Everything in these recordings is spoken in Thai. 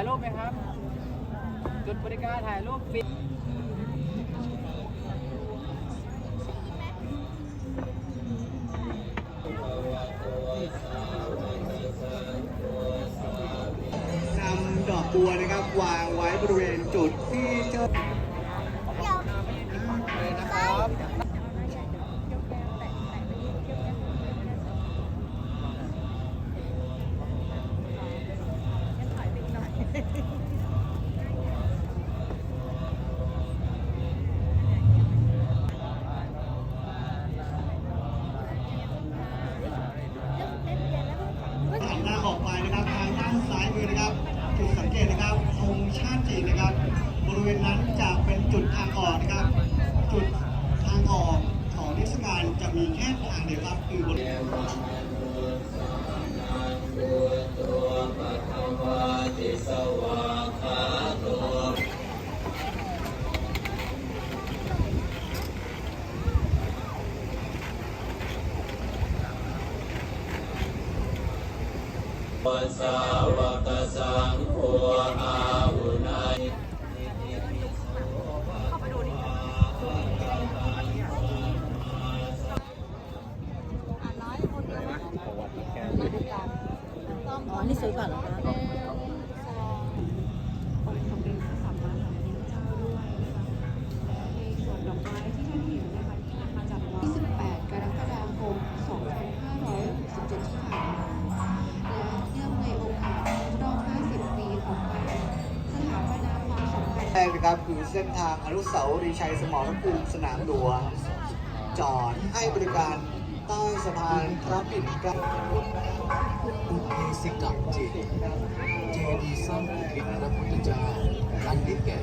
ายรูปไหมครับ จุดบริการถ่ายรูปฟรีนำดอกบัวนะครับ วางไว้บริเวณจุดที่เจ้า ไปนะครับทางด้านซ้ายมือนะครับจุดสังเกตนะครับธงชาติจีนนะครับ บริเวณนั้นจะเป็นจุดทางออกนะครับ จุดทางออกของเทศการจะมีแค่ทางเดียวครับ สาวกสังโฆอาหุนายอ๋อ นี่ซื้อก่อนเหรอคะ แรกนะครับคือเส้นทางอนุสาวรีย์ชัยสมรภูมิสนามหลวง จอดให้บริการใต้สะพานพระปิ่นเกล้าอุเทสิกะจิตเจดีย์สร้างอุทิศพระพุทธเจ้าอันได้แก่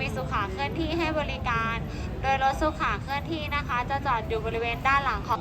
มีสุขาเคลื่อนที่ให้บริการ โดยรถสุขาเคลื่อนที่นะคะ จะจอดอยู่บริเวณด้านหลังของ